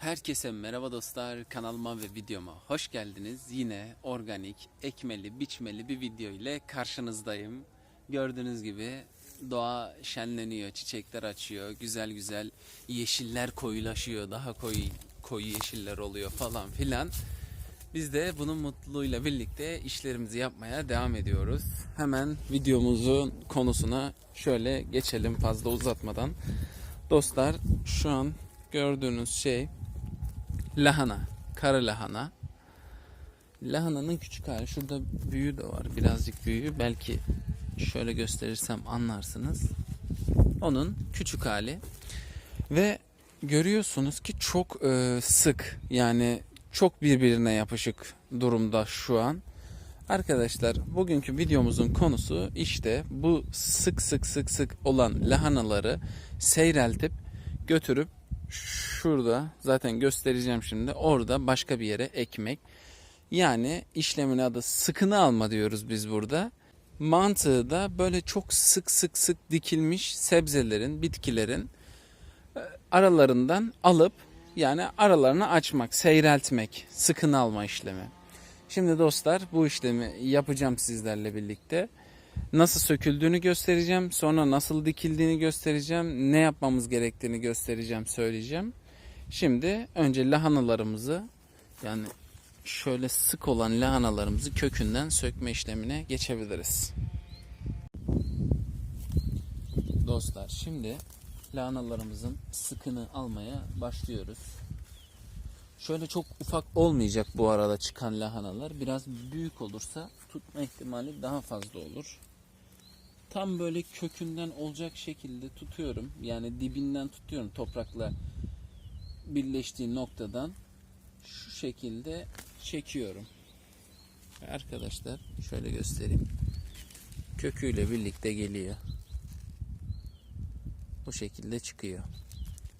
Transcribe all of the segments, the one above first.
Herkese merhaba dostlar kanalıma ve videoma hoş geldiniz. Yine organik, ekmeli, biçmeli bir video ile karşınızdayım. Gördüğünüz gibi doğa şenleniyor, çiçekler açıyor, güzel güzel yeşiller koyulaşıyor, daha koyu koyu yeşiller oluyor falan filan. Biz de bunun mutluluğuyla birlikte işlerimizi yapmaya devam ediyoruz. Hemen videomuzun konusuna şöyle geçelim fazla uzatmadan. Dostlar şu an gördüğünüz şey lahana, kara lahana. Lahananın küçük hali. Şurada büyüğü de var. Birazcık büyüğü. Belki şöyle gösterirsem anlarsınız. Onun küçük hali. Ve görüyorsunuz ki çok e, sık yani çok birbirine yapışık durumda şu an. Arkadaşlar bugünkü videomuzun konusu işte bu sık sık sık sık olan lahanaları seyreltip götürüp şurada zaten göstereceğim şimdi orada başka bir yere ekmek. Yani işlemin adı sıkını alma diyoruz biz burada. Mantığı da böyle çok sık sık sık dikilmiş sebzelerin, bitkilerin e, aralarından alıp yani aralarını açmak, seyreltmek, sıkını alma işlemi. Şimdi dostlar bu işlemi yapacağım sizlerle birlikte. Nasıl söküldüğünü göstereceğim. Sonra nasıl dikildiğini göstereceğim. Ne yapmamız gerektiğini göstereceğim, söyleyeceğim. Şimdi önce lahanalarımızı yani şöyle sık olan lahanalarımızı kökünden sökme işlemine geçebiliriz. Dostlar şimdi lahanalarımızın sıkını almaya başlıyoruz. Şöyle çok ufak olmayacak bu arada çıkan lahanalar. Biraz büyük olursa tutma ihtimali daha fazla olur. Tam böyle kökünden olacak şekilde tutuyorum. Yani dibinden tutuyorum toprakla birleştiği noktadan şu şekilde çekiyorum. Arkadaşlar şöyle göstereyim. Köküyle birlikte geliyor. Bu şekilde çıkıyor.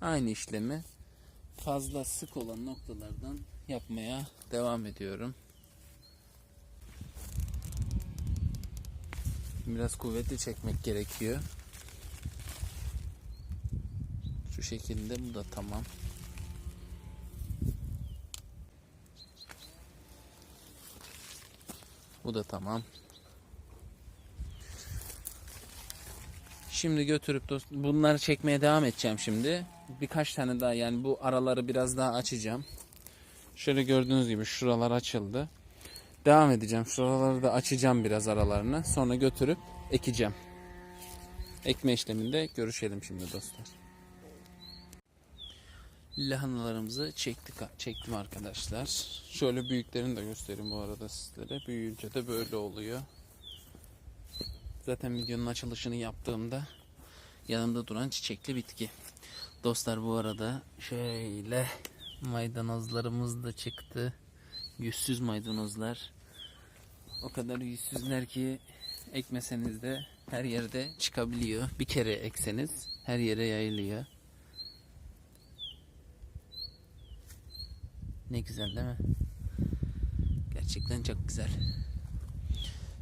Aynı işlemi fazla sık olan noktalardan yapmaya devam ediyorum. Biraz kuvvetli çekmek gerekiyor. Şu şekilde bu da tamam. Bu da tamam. Şimdi götürüp dost bunları çekmeye devam edeceğim şimdi. Birkaç tane daha yani bu araları biraz daha açacağım. Şöyle gördüğünüz gibi şuralar açıldı. Devam edeceğim. Şuraları da açacağım biraz aralarını. Sonra götürüp ekeceğim. Ekme işleminde görüşelim şimdi dostlar. Lahanalarımızı çektik, çektim arkadaşlar. Şöyle büyüklerini de göstereyim bu arada sizlere. Büyüyünce de böyle oluyor. Zaten videonun açılışını yaptığımda yanımda duran çiçekli bitki. Dostlar bu arada şöyle maydanozlarımız da çıktı. Yüzsüz maydanozlar. O kadar yüzsüzler ki ekmeseniz de her yerde çıkabiliyor. Bir kere ekseniz her yere yayılıyor. Ne güzel değil mi? Gerçekten çok güzel.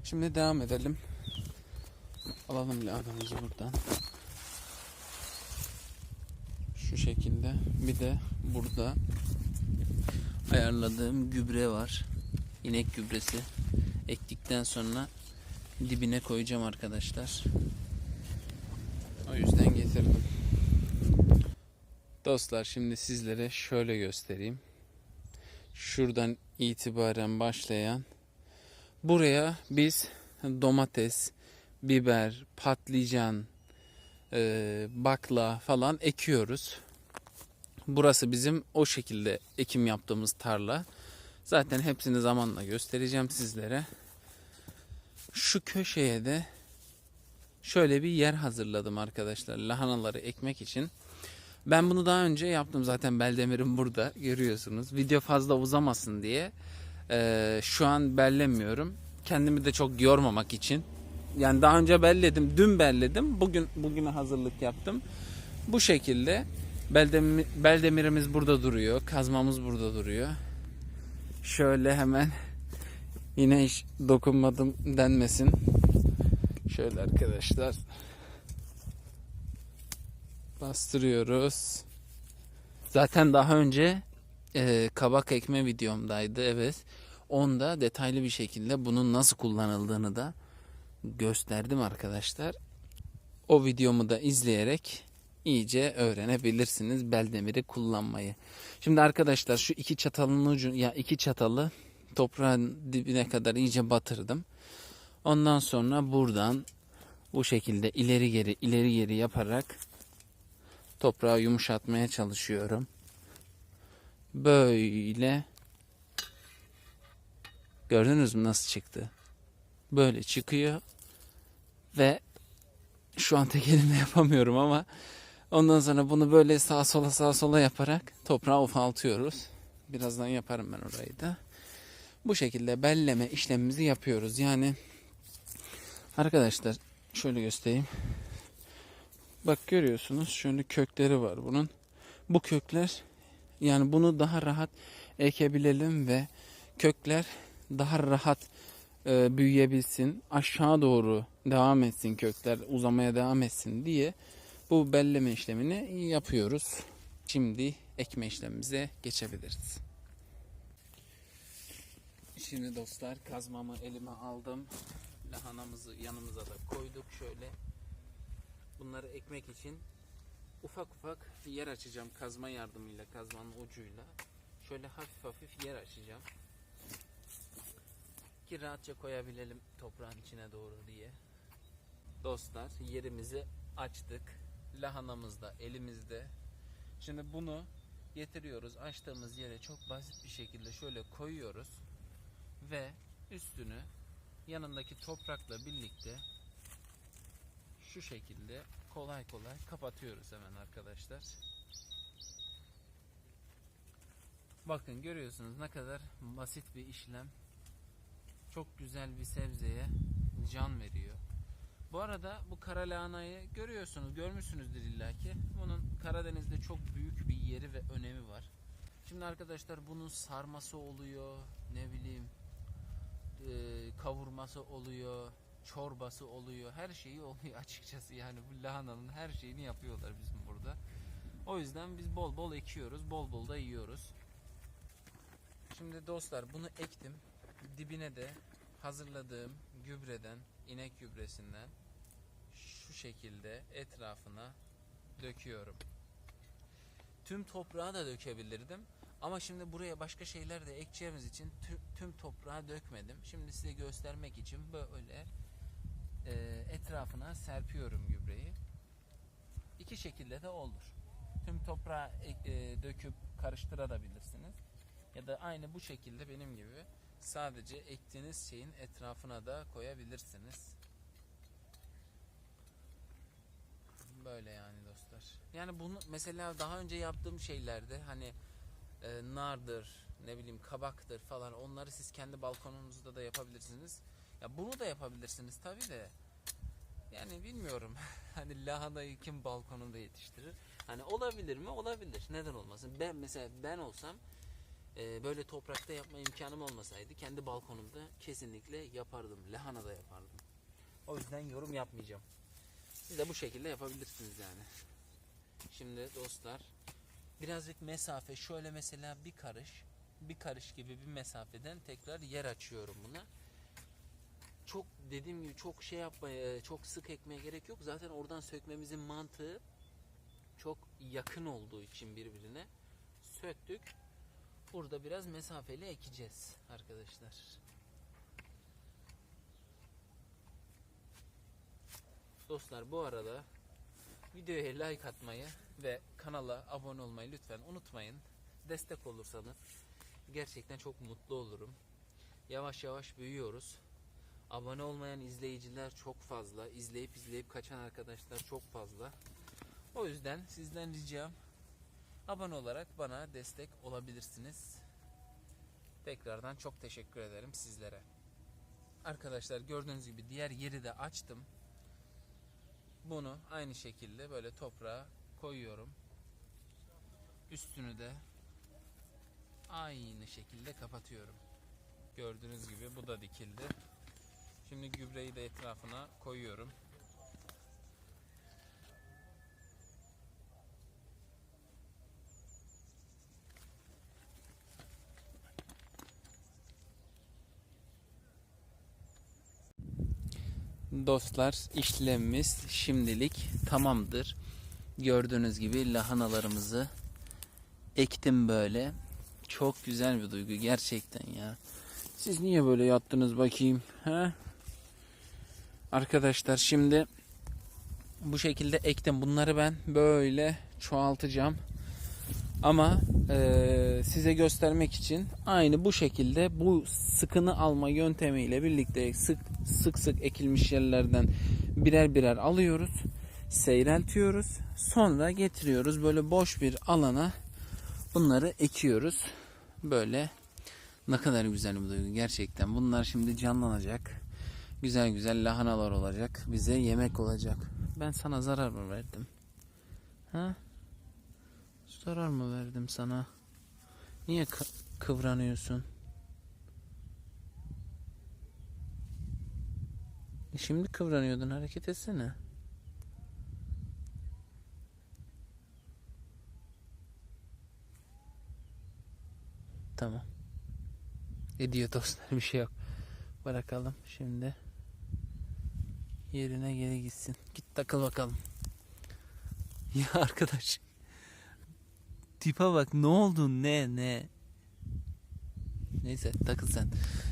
Şimdi devam edelim. Alalım lahanamızı buradan. Şu şekilde. Bir de burada ayarladığım gübre var. İnek gübresi. Ektikten sonra dibine koyacağım arkadaşlar. O yüzden getirdim. Dostlar şimdi sizlere şöyle göstereyim. Şuradan itibaren başlayan buraya biz domates, biber, patlıcan, e, bakla falan ekiyoruz. Burası bizim o şekilde ekim yaptığımız tarla. Zaten hepsini zamanla göstereceğim sizlere. Şu köşeye de şöyle bir yer hazırladım arkadaşlar lahanaları ekmek için. Ben bunu daha önce yaptım zaten Beldemir'im burada görüyorsunuz. Video fazla uzamasın diye e, şu an bellemiyorum. Kendimi de çok yormamak için. Yani daha önce belledim, dün belledim. Bugün bugüne hazırlık yaptım. Bu şekilde Beldemir, Beldemir'imiz burada duruyor. Kazmamız burada duruyor. Şöyle hemen yine hiç dokunmadım denmesin. Şöyle arkadaşlar. Bastırıyoruz. Zaten daha önce e, kabak ekme videomdaydı evet. Onda detaylı bir şekilde bunun nasıl kullanıldığını da gösterdim arkadaşlar. O videomu da izleyerek iyice öğrenebilirsiniz beldemiri kullanmayı. Şimdi arkadaşlar şu iki çatalın ucu ya iki çatalı toprağın dibine kadar iyice batırdım. Ondan sonra buradan bu şekilde ileri geri ileri geri yaparak toprağı yumuşatmaya çalışıyorum. Böyle gördünüz mü nasıl çıktı? Böyle çıkıyor ve şu an tek elimle yapamıyorum ama ondan sonra bunu böyle sağa sola sağa sola yaparak toprağı ufaltıyoruz. Birazdan yaparım ben orayı da. Bu şekilde belleme işlemimizi yapıyoruz. Yani arkadaşlar şöyle göstereyim. Bak görüyorsunuz şöyle kökleri var bunun. Bu kökler yani bunu daha rahat ekebilelim ve kökler daha rahat e, büyüyebilsin. Aşağı doğru devam etsin kökler uzamaya devam etsin diye bu belleme işlemini yapıyoruz. Şimdi ekme işlemimize geçebiliriz. Şimdi dostlar kazmamı elime aldım. Lahanamızı yanımıza da koyduk şöyle. Bunları ekmek için ufak ufak yer açacağım kazma yardımıyla, kazmanın ucuyla. Şöyle hafif hafif yer açacağım. Ki rahatça koyabilelim toprağın içine doğru diye. Dostlar yerimizi açtık. Lahanamız da elimizde. Şimdi bunu getiriyoruz. Açtığımız yere çok basit bir şekilde şöyle koyuyoruz. Ve üstünü yanındaki toprakla birlikte şu şekilde kolay kolay kapatıyoruz hemen arkadaşlar. Bakın görüyorsunuz ne kadar basit bir işlem. Çok güzel bir sebzeye can veriyor. Bu arada bu kara lahanayı görüyorsunuz, görmüşsünüzdür illaki. Bunun Karadeniz'de çok büyük bir yeri ve önemi var. Şimdi arkadaşlar bunun sarması oluyor, ne bileyim e, kavurması oluyor, çorbası oluyor, her şeyi oluyor açıkçası. Yani bu lahananın her şeyini yapıyorlar bizim burada. O yüzden biz bol bol ekiyoruz, bol bol da yiyoruz. Şimdi dostlar bunu ektim. Dibine de hazırladığım gübreden, inek gübresinden şu şekilde etrafına döküyorum. Tüm toprağı da dökebilirdim. Ama şimdi buraya başka şeyler de ekeceğimiz için tüm, toprağı dökmedim. Şimdi size göstermek için böyle e, etrafına serpiyorum gübreyi. İki şekilde de olur. Tüm toprağı ek- e, döküp karıştırabilirsiniz. Ya da aynı bu şekilde benim gibi sadece ektiğiniz şeyin etrafına da koyabilirsiniz. Böyle yani dostlar. Yani bunu mesela daha önce yaptığım şeylerde hani e, nardır, ne bileyim kabaktır falan onları siz kendi balkonunuzda da yapabilirsiniz. Ya bunu da yapabilirsiniz tabi de. Yani bilmiyorum. hani lahanayı kim balkonunda yetiştirir? Hani olabilir mi? Olabilir. Neden olmasın? Ben mesela ben olsam e, böyle toprakta yapma imkanım olmasaydı kendi balkonumda kesinlikle yapardım. Lahana da yapardım. O yüzden yorum yapmayacağım. Siz de bu şekilde yapabilirsiniz yani. Şimdi dostlar birazcık mesafe şöyle mesela bir karış bir karış gibi bir mesafeden tekrar yer açıyorum buna. Çok dediğim gibi çok şey yapmaya çok sık ekmeye gerek yok. Zaten oradan sökmemizin mantığı çok yakın olduğu için birbirine söktük. Burada biraz mesafeli ekeceğiz arkadaşlar. Dostlar bu arada videoya like atmayı ve kanala abone olmayı lütfen unutmayın. Destek olursanız gerçekten çok mutlu olurum. Yavaş yavaş büyüyoruz. Abone olmayan izleyiciler çok fazla. İzleyip izleyip kaçan arkadaşlar çok fazla. O yüzden sizden ricam abone olarak bana destek olabilirsiniz. Tekrardan çok teşekkür ederim sizlere. Arkadaşlar gördüğünüz gibi diğer yeri de açtım. Bunu aynı şekilde böyle toprağa koyuyorum. Üstünü de aynı şekilde kapatıyorum. Gördüğünüz gibi bu da dikildi. Şimdi gübreyi de etrafına koyuyorum. Dostlar işlemimiz şimdilik tamamdır. Gördüğünüz gibi lahanalarımızı ektim böyle. Çok güzel bir duygu gerçekten ya. Siz niye böyle yattınız bakayım? He? Arkadaşlar şimdi bu şekilde ektim. Bunları ben böyle çoğaltacağım. Ama eee, size göstermek için aynı bu şekilde bu sıkını alma yöntemiyle birlikte sık sık sık ekilmiş yerlerden birer birer alıyoruz. Seyreltiyoruz. Sonra getiriyoruz böyle boş bir alana bunları ekiyoruz. Böyle ne kadar güzel bir duygu gerçekten. Bunlar şimdi canlanacak. Güzel güzel lahanalar olacak. Bize yemek olacak. Ben sana zarar mı verdim? Ha? Zarar mı verdim sana? Niye kı- kıvranıyorsun? E Şimdi kıvranıyordun hareket etsene. Tamam. Ediyor dostlar bir şey yok. Bırakalım şimdi. Yerine geri gitsin. Git takıl bakalım. Ya arkadaş. Tipe bak ne oldu ne ne. Neyse takıl sen.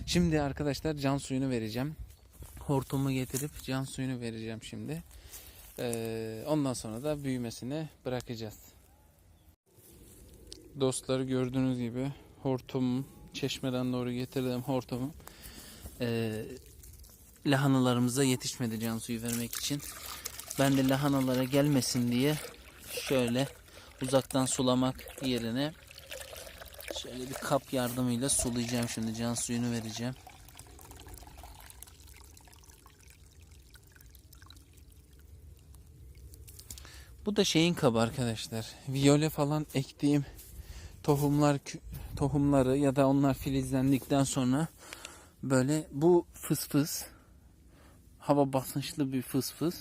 Şimdi arkadaşlar can suyunu vereceğim. Hortumu getirip can suyunu vereceğim şimdi. Ee, ondan sonra da büyümesini bırakacağız. Dostlar gördüğünüz gibi hortum çeşmeden doğru getirdim hortumu. Ee, lahanalarımıza yetişmedi can suyu vermek için. Ben de lahanalara gelmesin diye şöyle uzaktan sulamak yerine şöyle bir kap yardımıyla sulayacağım şimdi can suyunu vereceğim. Bu da şeyin kabı arkadaşlar. Viyole falan ektiğim tohumlar tohumları ya da onlar filizlendikten sonra böyle bu fıs fıs hava basınçlı bir fıs fıs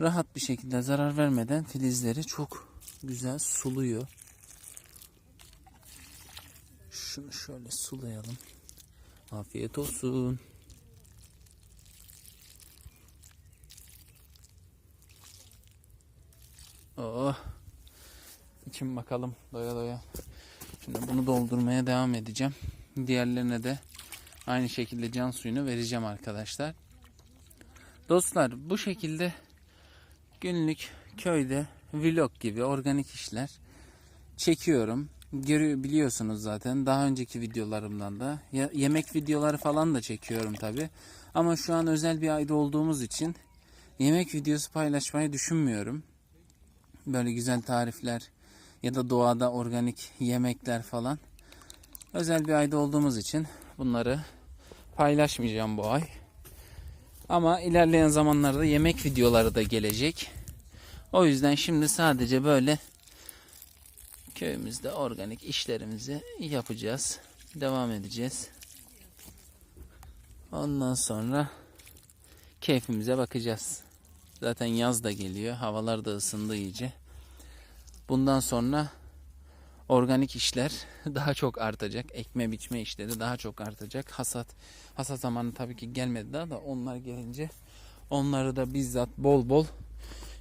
rahat bir şekilde zarar vermeden filizleri çok güzel suluyor. Şunu şöyle sulayalım. Afiyet olsun. Oh. İçim bakalım doya doya. Şimdi bunu doldurmaya devam edeceğim. Diğerlerine de aynı şekilde can suyunu vereceğim arkadaşlar. Dostlar bu şekilde günlük köyde vlog gibi organik işler çekiyorum. Biliyorsunuz zaten daha önceki videolarımdan da yemek videoları falan da çekiyorum tabi. Ama şu an özel bir ayda olduğumuz için yemek videosu paylaşmayı düşünmüyorum. Böyle güzel tarifler ya da doğada organik yemekler falan. Özel bir ayda olduğumuz için bunları paylaşmayacağım bu ay. Ama ilerleyen zamanlarda yemek videoları da gelecek. O yüzden şimdi sadece böyle köyümüzde organik işlerimizi yapacağız. Devam edeceğiz. Ondan sonra keyfimize bakacağız. Zaten yaz da geliyor. Havalar da ısındı iyice. Bundan sonra organik işler daha çok artacak. Ekme biçme işleri daha çok artacak. Hasat hasat zamanı tabii ki gelmedi daha da onlar gelince onları da bizzat bol bol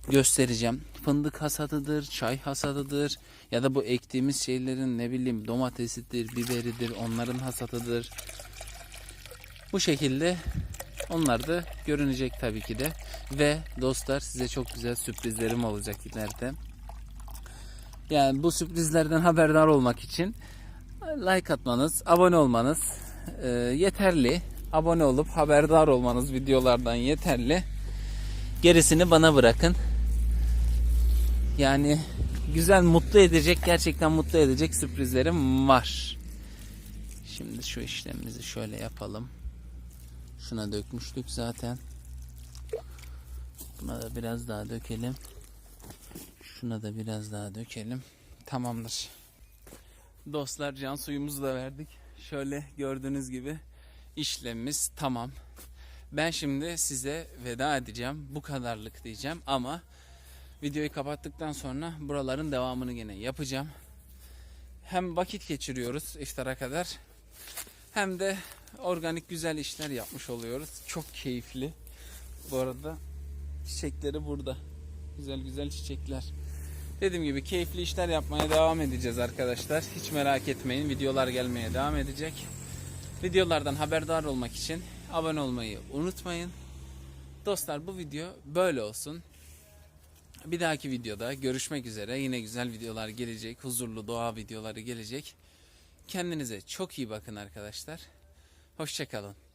göstereceğim. Fındık hasadıdır, çay hasadıdır ya da bu ektiğimiz şeylerin ne bileyim domatesidir, biberidir, onların hasatıdır. Bu şekilde onlar da görünecek tabii ki de. Ve dostlar size çok güzel sürprizlerim olacak ileride. Yani bu sürprizlerden haberdar olmak için like atmanız, abone olmanız e, yeterli. Abone olup haberdar olmanız videolardan yeterli. Gerisini bana bırakın. Yani güzel, mutlu edecek, gerçekten mutlu edecek sürprizlerim var. Şimdi şu işlemimizi şöyle yapalım. Şuna dökmüştük zaten. Buna da biraz daha dökelim. Şuna da biraz daha dökelim. Tamamdır. Dostlar can suyumuzu da verdik. Şöyle gördüğünüz gibi işlemimiz tamam. Ben şimdi size veda edeceğim. Bu kadarlık diyeceğim ama videoyu kapattıktan sonra buraların devamını gene yapacağım. Hem vakit geçiriyoruz iftara kadar hem de organik güzel işler yapmış oluyoruz. Çok keyifli. Bu arada çiçekleri burada. Güzel güzel çiçekler. Dediğim gibi keyifli işler yapmaya devam edeceğiz arkadaşlar. Hiç merak etmeyin. Videolar gelmeye devam edecek. Videolardan haberdar olmak için abone olmayı unutmayın. Dostlar bu video böyle olsun. Bir dahaki videoda görüşmek üzere. Yine güzel videolar gelecek. Huzurlu doğa videoları gelecek. Kendinize çok iyi bakın arkadaşlar. Hoşçakalın.